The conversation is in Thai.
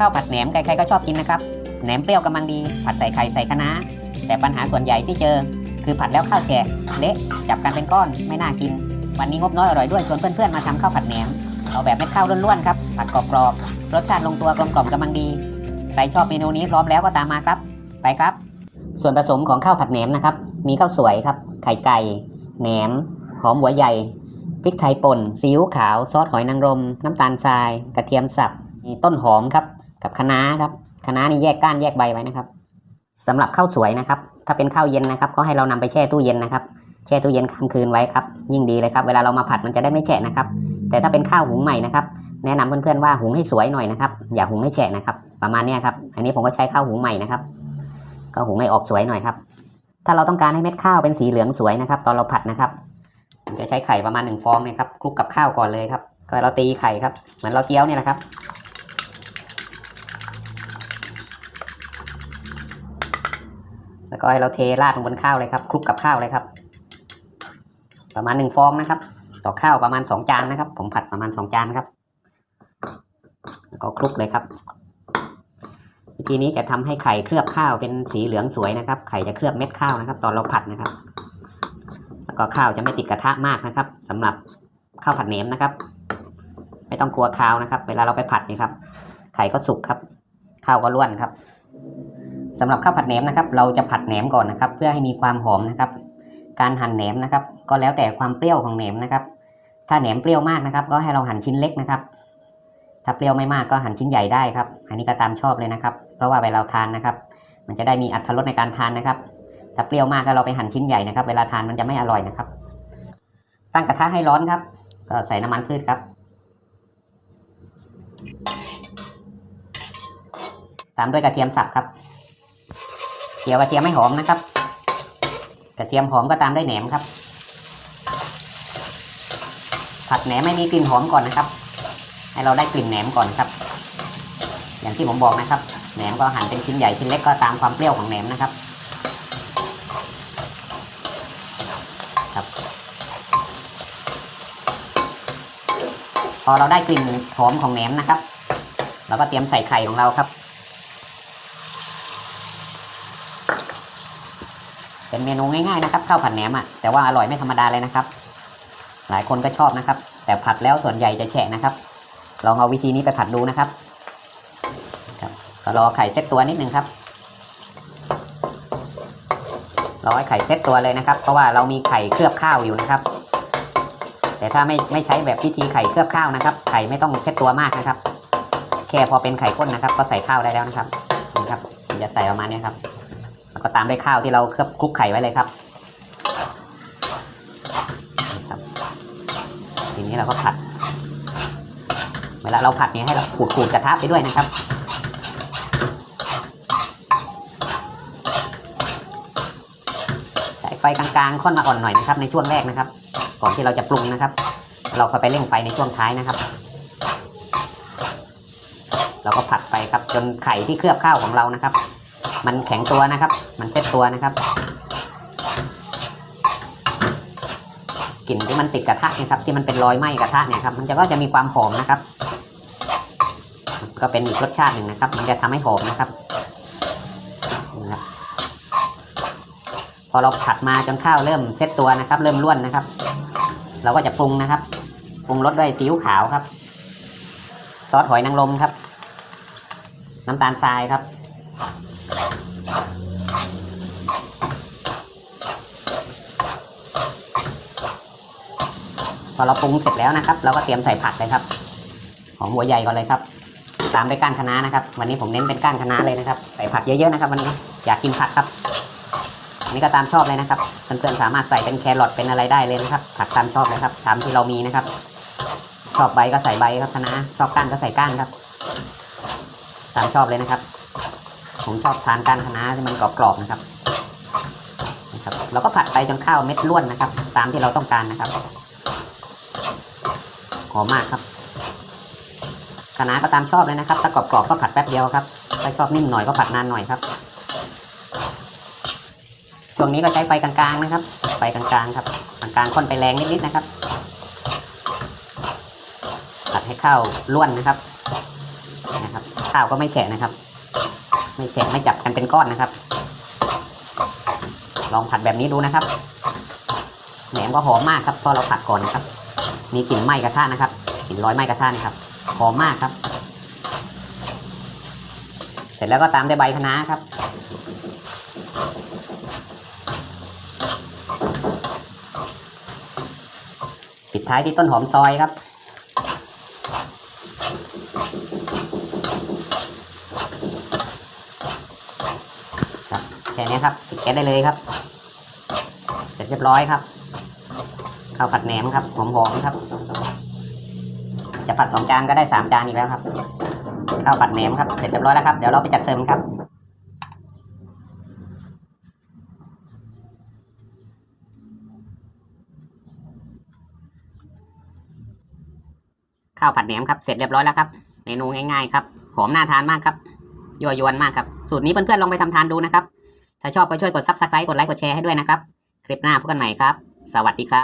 ข้าวผัดแหนมใครๆก็ชอบกินนะครับแหนมเปรี้ยวกำลังดีผัดใส่ไข่ใส่คะน้าแต่ปัญหาส่วนใหญ่ที่เจอ คือผัดแล้วข้าวแฉะเละจับกันเป็นก้อนไม่น่ากิน วันนี้งบน้อยอร่อยด้วยชวนเพื่อนๆมาทำข้าวผัดแหนมเอาแบบเม็ดข้าวล้วนๆครับผัดกรอบๆรสชาติลงตัวกลมกล่อมกำลังดีใครชอบเมนูนี้พร้อมแล้วก็ตามมาครับ ไปครับ ส่วนผสมของข้าวผัดแหนมนะครับ มีข้าวสวยครับ ไข่ไก่แหนม หอมหัวใหญ่พริกไทยป่นซีอิ๊วขาวซอสหอยนางรม น้ำตาลทราย กระเทียมสับ มีต้นหอมครับ กับคะน้าครับคะน้านี่แยกก้านแยกใบไว้นะครับสำหรับข้าวสวยนะครับ ถ้าเป็นข้าวเย็นนะครับ ก็ให้เรานำไปแช่ตู้เย็นนะครับ แช่ตู้เย็นค้างคืนไว้ครับ ยิ่งดีเลยครับ เวลาเรามาผัดมันจะได้ไม่แฉะนะครับ แต่ถ้าเป็นข้าวหุงใหม่นะครับ แนะนำเพื่อนๆว่าหุงให้สวยหน่อยนะครับ อย่าหุงให้แฉะนะครับ ประมาณนี้ครับ อันนี้ผมก็ใช้ข้าวหุงใหม่นะครับ ก็หุงให้ออกสวยหน่อยครับ ถ้าเราต้องการให้เม็ดข้าวเป็นสีเหลืองสวยนะครับ ตอนเราผัดนะครับผมจะใช้ไข่ประมาณหนึ่งฟองนะครับคลุกกับข้าวก่อนเลยครับก็เราตีไข่ครับ เหมือนเราเจียวเนี่ยแหละครับ แล้วก็ให้เราเทราดลงบนข้าวเลยครับคลุกกับข้าวเลยครับ ประมาณหนึ่งฟองนะครับ ต่อข้าวประมาณสองจานนะครับ ผมผัดประมาณสองจานครับ แล้วก็คลุกเลยครับวิธีนี้จะทำให้ไข่เคลือบข้าวเป็นสีเหลืองสวยนะครับ ไข่จะเคลือบเม็ดข้าวนะครับ ตอนเราผัดนะครับ แล้วก็ข้าวจะไม่ติดกระทะมากนะครับสำหรับข้าวผัดเหนมนะครับ ไม่ต้องกลัวข้าวนะครับ เวลาเราไปผัดนี่ครับ ไข่ก็สุกครับ ข้าวก็ล้วนครับ สำหรับข้าวผัดแหนมนะครับ เราจะผัดแหนมก่อนนะครับ เพื่อให้มีความหอมนะครับ การหั่นแหนมนะครับ ก็แล้วแต่ความเปรี้ยวของแหนมนะครับ ถ้าแหนมเปรี้ยวมากนะครับ ก็ให้เราหั่นชิ้นเล็กนะครับ ถ้าเปรี้ยวไม่มากก็หั่นชิ้นใหญ่ได้ครับ อันนี้ก็ตามชอบเลยนะครับ เพราะว่าเวลาเราทานนะครับ มันจะได้มีอรรถรสในการทานนะครับ ถ้าเปรี้ยวมากก็เราไปหั่นชิ้นใหญ่นะครับ เวลาทานมันจะไม่อร่อยนะครับ ตั้งกระทะให้ร้อนครับ ก็ใส่น้ำมันพืชครับตามด้วยกระเทียมสับครับ เจียวกระเทียมไม่หอมนะครับ กระเทียมหอมก็ตามด้วยแหนมครับ ผัดแหนมไม่มีกลิ่นหอมก่อนนะครับ ให้เราได้กลิ่นแหนมก่อนครับ อย่างที่ผมบอกนะครับ แหนมก็หั่นเป็นชิ้นใหญ่ชิ้นเล็กก็ตามความเปรี้ยวของแหนมนะครับ ครับ พอเราได้กลิ่นหอมของแหนมนะครับ เราก็เตรียมใส่ไข่ของเราครับ เป็นเมนูง่ายๆนะครับข้าวผัดแหนมอะแต่ว่าอร่อยไม่ธรรมดาเลยนะครับ หลายคนก็ชอบนะครับ แต่ผัดแล้วส่วนใหญ่จะแฉะนะครับ ลองเอาวิธีนี้ไปผัดดูนะครับครับก็รอไข่เซ็ตตัวนิดนึงครับรอให้ไข่เซ็ตตัวเลยนะครับ เพราะว่าเรามีไข่เคลือบข้าวอยู่นะครับ แต่ถ้าไม่ไม่ใช้แบบวิธีไข่เคลือบข้าวนะครับ ไข่ไม่ต้องเซ็ตตัวมากนะครับ แค่พอเป็นไข่ข้นนะครับ ก็ใส่ข้าวได้แล้วนะครับนี่ครับจะใส่ประมาณนี้ครับ แล้วก็ตามด้วยข้าวที่เราเคลือบคลุกไข่ไว้เลยครับทีนี้เราก็ผัด เวลาเราผัดเนี่ยให้เราขูดขูดกระทะไปด้วยนะครับใส่ไฟกลางๆค่อนมาอ่อนหน่อยนะครับ ในช่วงแรกนะครับ ก่อนที่เราจะปรุงนะครับ เราค่อยไปเร่งไฟในช่วงท้ายนะครับเราก็ผัดไปครับจนไข่ที่เคลือบข้าวของเรานะครับ มันแข็งตัวนะครับ มันเซ็ตตัวนะครับกลิ่นที่มันติดกระทะนะครับ ที่มันเป็นรอยไหม้กระทะเนี่ยครับ มันจะก็จะมีความหอมนะครับ ก็เป็นอีกรสชาติหนึ่งนะครับ มันจะทำให้หอมนะครับนี่ครับพอเราผัดมาจนข้าวเริ่มเซ็ตตัวนะครับ เริ่มร่วนนะครับ เราก็จะปรุงนะครับปรุงรสด้วยซีอิ๊วขาวครับ ซอสหอยนางรมครับ น้ำตาลทรายครับ พอเราปรุงเสร็จแล้วนะครับ เราก็เตรียมใส่ผักเลยครับ หอมหัวใหญ่ก่อนเลยครับ ตามด้วยก้านคะน้านะครับ วันนี้ผมเน้นเป็นก้านคะน้าเลยนะครับ ใส่ผักเยอะๆนะครับ วันนี้อยากกินผักครับอันนี้ก็ตามชอบเลยนะครับเพื่อนๆสามารถใส่เป็นแครอทเป็นอะไรได้เลยนะครับ ผักตามชอบเลยครับตามที่เรามีนะครับ ชอบใบก็ใส่ใบครับคะน้าชอบก้านก็ใส่ก้านครับ ตามชอบเลยนะครับ ผมชอบทานก้านคะน้าที่มันกรอบๆนะครับนะครับเราก็ผัดไปจนข้าวเม็ดล้วนนะครับ ตามที่เราต้องการนะครับหอมมากครับคะน้าก็ตามชอบเลยนะครับ ถ้ากรอบๆก็ผัดแป๊บเดียวครับถ้าชอบนิ่มหน่อยก็ผัดนานหน่อยครับช่วงนี้ก็ใช้ไฟกลางๆนะครับไฟกลางๆครับกลางๆค่อนไปแรงนิดๆนะครับผัดให้ข้าวล้วนนะครับนะครับ ข้าวก็ไม่แฉะนะครับ ไม่แฉะไม่จับกันเป็นก้อนนะครับ ลองผัดแบบนี้ดูนะครับแหนมก็หอมมากครับเพราะเราผัดก่อนนะครับ มีกลิ่นไหม้กระทะนะครับกลิ่นลอยไหม้กระทะนะครับหอมมากครับ เสร็จแล้วก็ตามด้วยใบคะน้าครับปิดท้ายที่ต้นหอมซอยครับ แค่นี้ครับปิดแก๊สได้เลยครับ เสร็จเรียบร้อยครับข้าวผัดแหนมครับหอมๆครับ จะผัดสองจานก็ได้สามจานอีกแล้วครับข้าวผัดแหนมครับเสร็จเรียบร้อยแล้วครับเดี๋ยวเราไปจัดเสิร์ฟครับข้าวผัดแหนมครับเสร็จเรียบร้อยแล้วครับเมนูง่ายๆครับหอมน่าทานมากครับยั่วยวนมากครับสูตรนี้เพื่อนๆลองไปทำทานดูนะครับ ถ้าชอบก็ช่วยกดซับสไครต์กดไลค์กดแชร์ให้ด้วยนะครับ คลิปหน้าพบกันใหม่ครับ สวัสดีครับ